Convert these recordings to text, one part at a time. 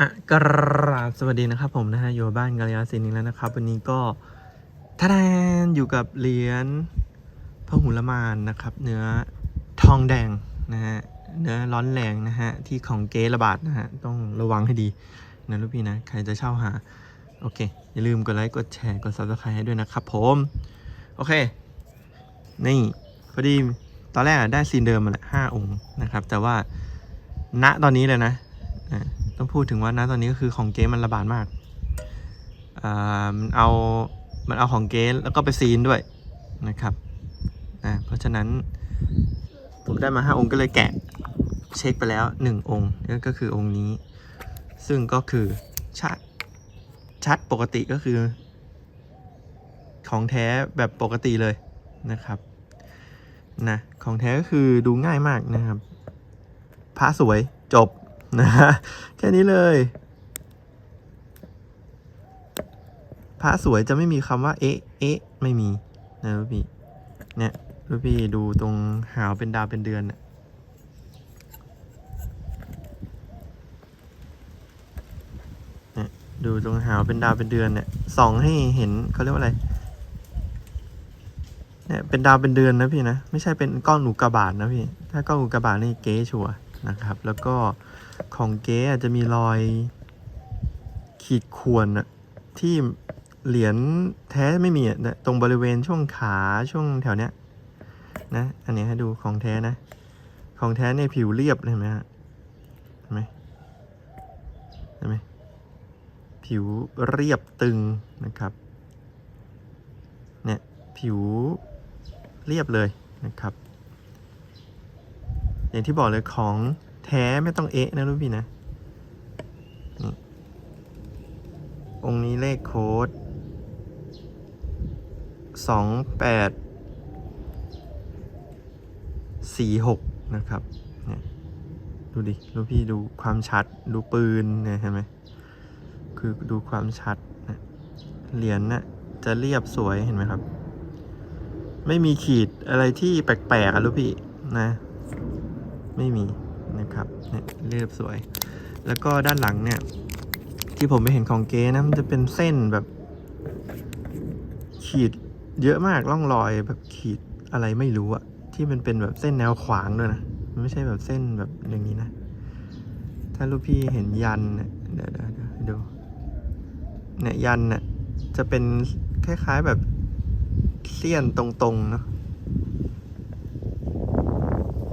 อะกราบสวัสดีนะครับผมนะฮะอยู่บ้านกาลยาสินอีกแล้วนะครับ วันนี้ก็ทาแดนอยู่กับเหรียญพหุลมานนะครับ เนื้อทองแดงนะฮะเนื้อร้อนแรงนะฮะที่ของเกระบาดนะฮะต้องระวังให้ดีนะลูกพี่นะใครจะเช่าหา โอเค อย่าลืมกดไลค์กดแชร์กด subscribe ให้ด้วยนะครับผม โอเค นี่พอดีตอนแรกได้ซีนเดิมมาแหละห้าองค์นะครับ แต่ว่าณตอนนี้เลยนะอะ ต้องพูดถึงว่าณตอนนี้ก็คือของเก๊มันระบาดมากอ่ามันเอา มันเอาของเก๊แล้วก็ไปซีนด้วยนะครับอะเพราะฉะนั้นผมได้มาห้าองค์ก็เลยแกะเช็คไปแล้วหนึ่งองค์นั่นก็คือองค์นี้ ซึ่งก็คือชัดชัดปกติก็คือ ของแท้แบบปกติเลยนะครับนะของแท้ก็คือดูง่ายมากนะครับพระสวยจบ นะฮะแค่นี้เลยพระสวยจะไม่มีคำว่า เอ๊ะ เอ๊ะ ไม่มีนะลูกพี่ เนี่ยลูกพี่ดูตรงหาวเป็นดาวเป็นเดือนน่ะเนี่ยดูตรงหาวเป็นดาวเป็นเดือนเนี่ยส่องให้เห็นเขาเรียกว่าอะไร เนี่ยเป็นดาวเป็นเดือนนะพี่นะ ไม่ใช่เป็นก้อนอุกกาบาตนะพี่ ถ้าก้อนอุกกาบาตนี่เก๊ชัวร์นะครับ แล้วก็ ของเก๊อาจจะมีรอยขีดข่วนอะที่เหรียญแท้ไม่มีอะนะตรงบริเวณช่วงขาช่วงแถวเนี้ยนะ อันนี้ให้ดูของแท้นะ ของแท้ในยผิวเรียบเลยเห็นไหมฮะเห็นไหมเห็นไหมผิวเรียบตึงนะครับ เนี่ย ผิวเรียบเลยนะครับ อย่างที่บอกเลยของ แท้ไม่ต้องเอะนะลูกพี่นะนี่องค์นี้เลขโค้ดสองแปดสี่หกนะครับเนี่ยดูดิลูกพี่ดูความชัดดูปืนเนี่ยเห็นไหมคือดูความชัดนะเหรียญน่ะจะเรียบสวยเห็นไหมครับ ไม่มีขีดอะไรที่แปลกๆอะลูกพี่นะ ไม่มี นะครับเนี่ยเรียบสวย แล้วก็ด้านหลังเนี่ย ที่ผมไปเห็นของเก๊นะมันจะเป็นเส้นแบบ ขีดเยอะมากร่องรอยแบบขีดอะไรไม่รู้อะที่มันเป็นแบบเส้นแนวขวางด้วยนะมันไม่ใช่แบบเส้นแบบอย่างนี้นะ ถ้าลูกพี่เห็นยันเนี่ยเดี๋ยวเดี๋ยวเดี๋ยวดูเนี่ยยันเนี่ยจะเป็นคล้ายๆแบบเสี้ยนตรงๆเนาะ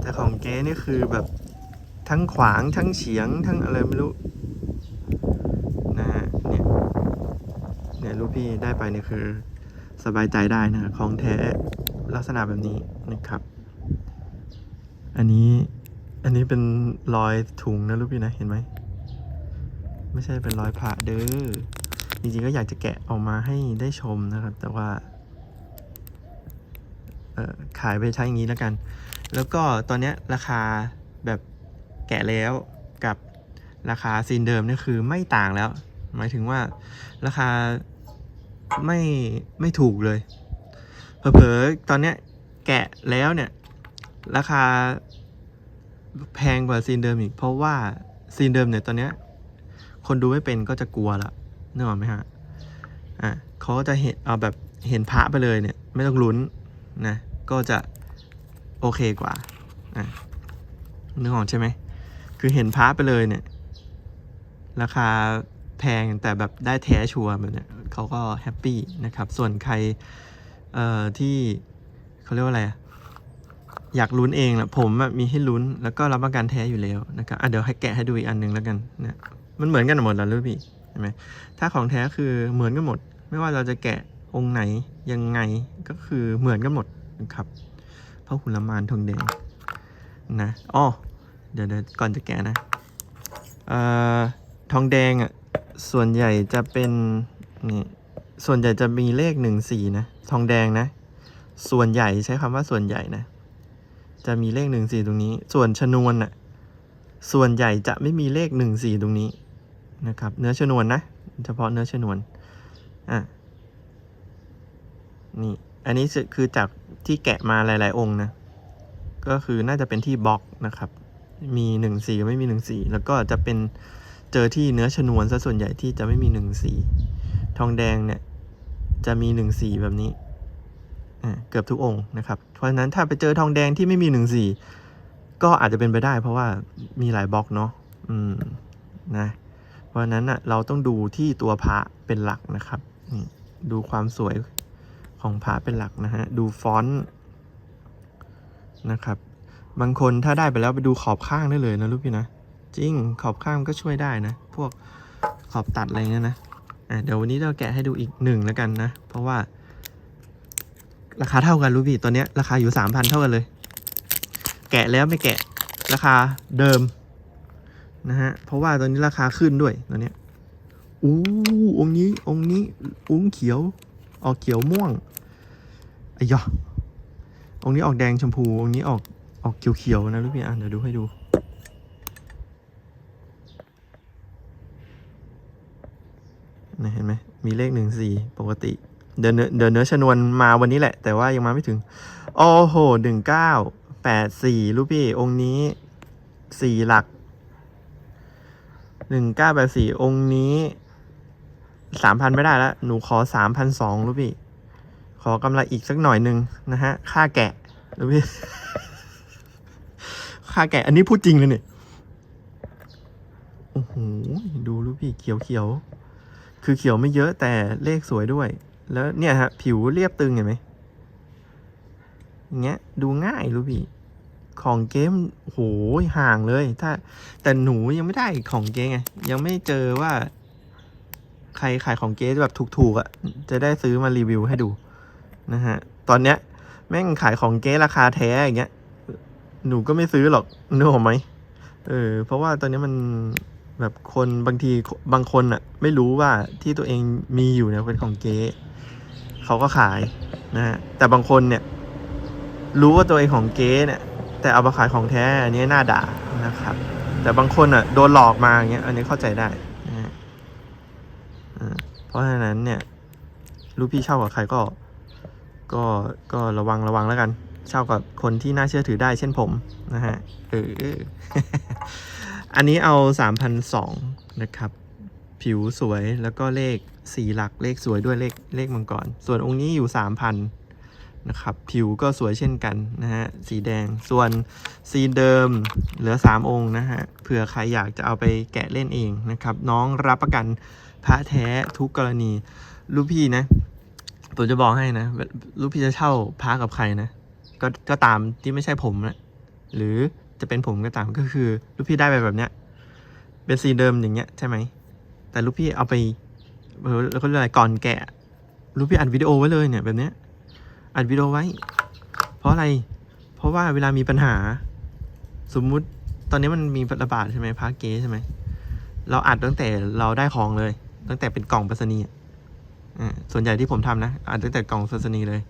แต่ของเก๊นี่คือแบบ ทั้งขวางทั้งเฉียงทั้งอะไรไม่รู้นะฮะเนี่ยเนี่ยลูกพี่ได้ไปเนี่ยคือสบายใจได้นะของแท้ลักษณะแบบนี้นะครับ อันนี้อันนี้เป็นรอยถุงนะลูกพี่นะเห็นไหมไม่ใช่เป็นรอยผ่าเด้อจริงๆก็อยากจะแกะออกมาให้ได้ชมนะครับ แต่ว่าขายไปใช้อย่างนี้แล้วกัน แล้วก็ตอนนี้ราคาแบบ แกะแล้วกับราคาซีนเดิมเนี่ยคือไม่ต่างแล้ว หมายถึงว่าราคาไม่ไม่ถูกเลยเผลอๆตอนเนี้ยแกะแล้วเนี่ย ราคาแพงกว่าซีนเดิมอีก เพราะว่าซีนเดิมเนี่ยตอนเนี้ยคนดูไม่เป็นก็จะกลัวละนึกออกไหมฮะอะเขาก็จะเห็นเอาแบบเห็นพระไปเลยเนี่ย ไม่ต้องลุ้นนะก็จะโอเคกว่าอะนึกออกใช่ไหม คือเห็นพระไปเลยเนี่ย ราคาแพงแต่แบบได้แท้ชัวร์แบบเนี้ยเขาก็แฮปปี้นะครับ ส่วนใครเอ่อที่เขาเรียกว่าอะไรอะอยากลุ้นเองนะผมอะมีให้ลุ้นแล้วก็รับประกันแท้อยู่แล้วนะครับอะเดี๋ยวให้แกะให้ดูอีกอันหนึ่งแล้วกันนะมันเหมือนกันหมดแล้วลูกพี่เห็นไหมถ้าของแท้คือเหมือนกันหมด ไม่ว่าเราจะแกะองค์ไหนยังไงก็คือเหมือนกันหมดนะครับพระหุลมานทองแดงนะอ๋อ เดี๋ยวเดี๋ยวก่อนจะแกะนะออทองแดงอะส่วนใหญ่จะเป็นนี่ส่วนใหญ่จะมีเลขหนึ่งสี่นะทองแดงนะ ส่วนใหญ่ใช้คำว่าส่วนใหญ่นะ จะมีเลขหนึ่งสี่ตรงนี้ ส่วนชนวนน่ะส่วนใหญ่จะไม่มีเลขหนึ่งสี่ตรงนี้นะครับ เนื้อชนวนนะ เฉพาะเนื้อชนวนอะนี่อันนี้คือจากที่แกะมาหลาย ๆ องค์นะก็คือน่าจะเป็นที่บล็อกนะครับ มีหนึ่งสีไม่มีหนึ่งสีแล้วก็จะเป็นเจอที่เนื้อชนวนซะส่วนใหญ่ที่จะไม่มีหนึ่งสีทองแดงเนี่ยจะมีหนึ่งสีแบบนี้เกือบทุกองค์นะครับเพราะฉะนั้นถ้าไปเจอทองแดงที่ไม่มีหนึ่งสีก็อาจจะเป็นไปได้ เพราะว่ามีหลายบล็อกเนาะอืมนะเพราะฉะนั้นอะเราต้องดูที่ตัวพระเป็นหลักนะครับนี่ดูความสวยของพระเป็นหลักนะฮะดูฟอนต์นะครับ บางคนถ้าได้ไปแล้วไปดูขอบข้างได้เลยนะลูกพี่นะ จริงขอบข้างก็ช่วยได้นะ พวกขอบตัดอะไรเงี้ยนะอะเดี๋ยววันนี้เราแกะให้ดูอีกหนึ่งแล้วกันนะ เพราะว่า ราคาเท่ากันรู้พี่ตอนเนี้ยราคาอยู่สามพันเท่ากันเลย แกะแล้วไม่แกะราคาเดิมนะฮะเพราะว่าตอนนี้ราคาขึ้นด้วยตอนเนี้ยอู้องนี้องนี้อุ้งเขียว ออกเขียวม่วงไอ้ยะองนี้ออกแดงชมพูองนี้ออก ออกเขียวๆนะลูกพี่อะเดี๋ยวดูให้ดู นะเห็นไหมมีเลขหนึ่งสี่ปกติ เดินเดือเดินเนื้อชนวนมาวันนี้แหละ แต่ว่ายังมาไม่ถึง โอ้โหหนึ่งเก้าแปดสี่ลูกพี่ องค์นี้สี่หลักหนึ่งเก้าแปดสี่องค์นี้สามพันไม่ได้แล้ว หนูขอสามพันสองลูกพี่ ขอกำไรอีกสักหน่อยหนึ่งนะฮะ ค่าแกะลูกพี่ ค่าแกะอันนี้พูดจริงเลยเนี่ยโอ้โหดูลูกพี่เขียวเขียวคือเขียวไม่เยอะแต่เลขสวยด้วย แล้วเนี่ยฮะ ผิวเรียบตึงเห็นไหมอย่างเงี้ย ดูง่ายรู้พี่ ของเกมโหยห่างเลย ถ้า แต่หนูยังไม่ได้ของเก๊ไงยังไม่เจอว่า ใครขายของเก๊แบบถูกๆอะ่ะ จะได้ซื้อมารีวิวให้ดูนะฮะ ตอนเนี้ยแม่งขายของเก๊ราคาแท้อย่างเงี้ย หนูก็ไม่ซื้อหรอกนึกออกไหมเออ เพราะว่าตอนนี้มันแบบคนบางทีบางคนอะไม่รู้ว่าที่ตัวเองมีอยู่เนี่ยเป็นของเก๊เขาก็ขายนะฮะแต่บางคนเนี่ย รู้ว่าตัวเองของเก๊เนี่ย แต่เอามาขายของแท้อันนี้น่าด่านะครับ แต่บางคนอะโดนหลอกมาอย่างเงี้ยอันนี้เข้าใจได้นะฮะเพราะฉะนั้นเนี่ยลูกพี่เช่ากับใครก็ ก็ก็ระวังระวังแล้วกัน เช่ากับคนที่น่าเชื่อถือได้เช่นผมนะฮะเอออันนี้เอา 3,002นะครับ ผิวสวยแล้วก็เลขสี่หลักเลขสวยด้วยเลขเลขมังกร ส่วนองค์นี้อยู่ 3,000นะครับ ผิวก็สวยเช่นกันนะฮะ สีแดง ส่วนซีนเดิมเหลือ 3 องค์นะฮะ เผื่อใครอยากจะเอาไปแกะเล่นเองนะครับ น้องรับประกันพระแท้ทุกกรณี ลูกพี่นะ ผมจะบอกให้นะ ลูกพี่จะเช่าพระกับใครนะ ก็ก็ตามที่ไม่ใช่ผมนะหรือจะเป็นผมก็ตามก็คือ ลูกพี่ได้ไปแบบเนี้ยเป็นซีเดิมอย่างเงี้ยใช่ไหมแต่ลูกพี่เอาไปเออแล้วก็เรียกอะไรก่อนแกะลูกพี่อัดวิดีโอไว้เลยเนี่ยแบบเนี้ยอัดวิดีโอไว้ เพราะอะไร เพราะว่าเวลามีปัญหา สมมุติตอนนี้มันมีระบาดใช่ไหมพาเกใช่ไหมเราอัดตั้งแต่เราได้ของเลย ตั้งแต่เป็นกล่องไปรษณีย์อ่าส่วนใหญ่ที่ผมทำนะอัดตั้งแต่กล่องไปรษณีย์เลย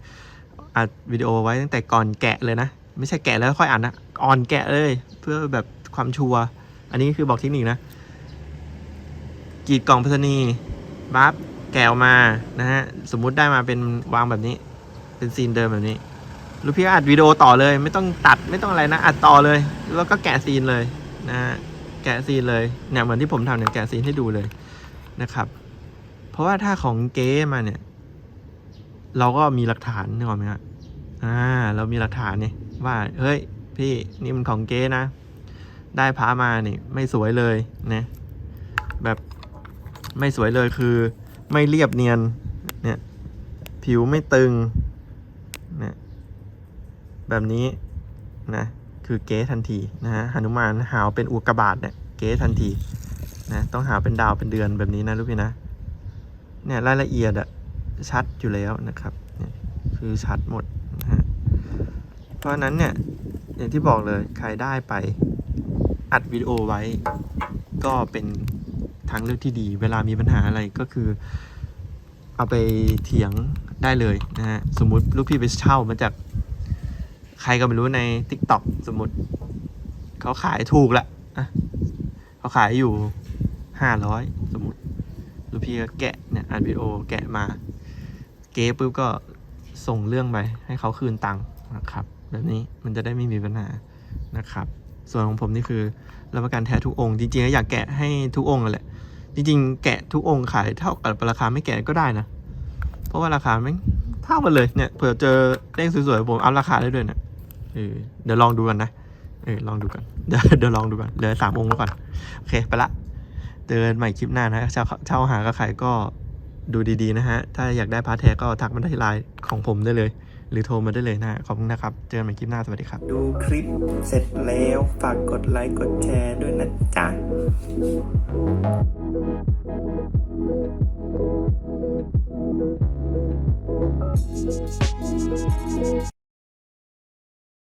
อัดวิดีโอไว้ตั้งแต่ก่อนแกะเลยนะ ไม่ใช่แกะแล้วค่อยอัดนะก่อนแกะเลย เพื่อแบบความชัวร์อันนี้คือบอกเทคนิคนะกรีดกล่องไปรษณีบัฟแกะออกมานะฮะสมมุติได้มาเป็นวางแบบนี้ เป็นซีนเดิมแบบนี้ลูกพี่ก็อัดวิดีโอต่อเลย ไม่ต้องตัดไม่ต้องอะไรนะอัดต่อเลย แล้วก็แกะซีนเลยนะฮะแกะซีนเลยเนี่ยเหมือนที่ผมทำเนี่ยแกะซีนให้ดูเลยนะครับ เพราะว่าถ้าของเก๊มาเนี่ย เราก็มีหลักฐานนึกออกไหมครับอ่า เรามีหลักฐานนี่ว่าเฮ้ย พี่นี่มันของเก๊นะ ได้พามานี่ไม่สวยเลยนะแบบไม่สวยเลยคือไม่เรียบเนียนเนี่ยผิวไม่ตึงนะแบบนี้นะคือเก๊ทันทีนะฮะหนุมานหาวเป็นอุกกาบาตเนี่ยเก๊ทันทีนะต้องหาเป็นดาวเป็นเดือนแบบนี้นะลูกพี่นะเนี่ยรายละเอียดอะ ชัดอยู่แล้วนะครับคือชัดหมดนะฮะเพราะนั้นเนี่ยอย่างที่บอกเลยใครได้ไปอัดวิดีโอไว้ ก็เป็นทางเลือกที่ดี เวลามีปัญหาอะไรก็คือ เอาไปเถียงได้เลยนะฮะสมมุติลูกพี่ไปเช่ามาจากใครก็ไม่รู้ใน t ิ k t o k สมมติ เขาขายถูกละอะเขาขายอยู่ห้าร้อยสมมติลูกพี่ก็แกะเนี่ยอัดวิดีโอแกะมา เก๊ปุ๊บก็ส่งเรื่องไปให้เขาคืนตังค์นะครับ แบบนี้มันจะได้ไม่มีปัญหานะครับ ส่วนของผมนี่คือรับประกันแท้ทุกองค์จริงๆอยากแกะให้ทุกองค์แหละจริงๆแกะทุกองค์ขายเท่ากับราคาไม่แกะก็ได้นะ เพราะว่าราคาไม่เท่ากันเลยเนี่ยเผื่อเจอเลขสวยๆผมอัพราคาได้ด้วยเนะเออเดี๋ยวลองดูกันนะเออลองดูกันเดี๋ยวเดี๋ยวลองดูกันเหลือสามองค์แล้วก่อนโอเคไปละเจอกันใหม่คลิปหน้านะเช่าเช่าหาก็ขายก็ ดูดีๆนะฮะ ถ้าอยากได้พาร์ทแท้ก็ทักมาที่ไลน์ของผมได้เลย หรือโทรมาได้เลยนะขอบคุณนะครับ เจอกันใหม่คลิปหน้า สวัสดีครับ ดูคลิปเสร็จแล้วฝากกดไลค์กดแชร์ด้วยนะจ๊ะ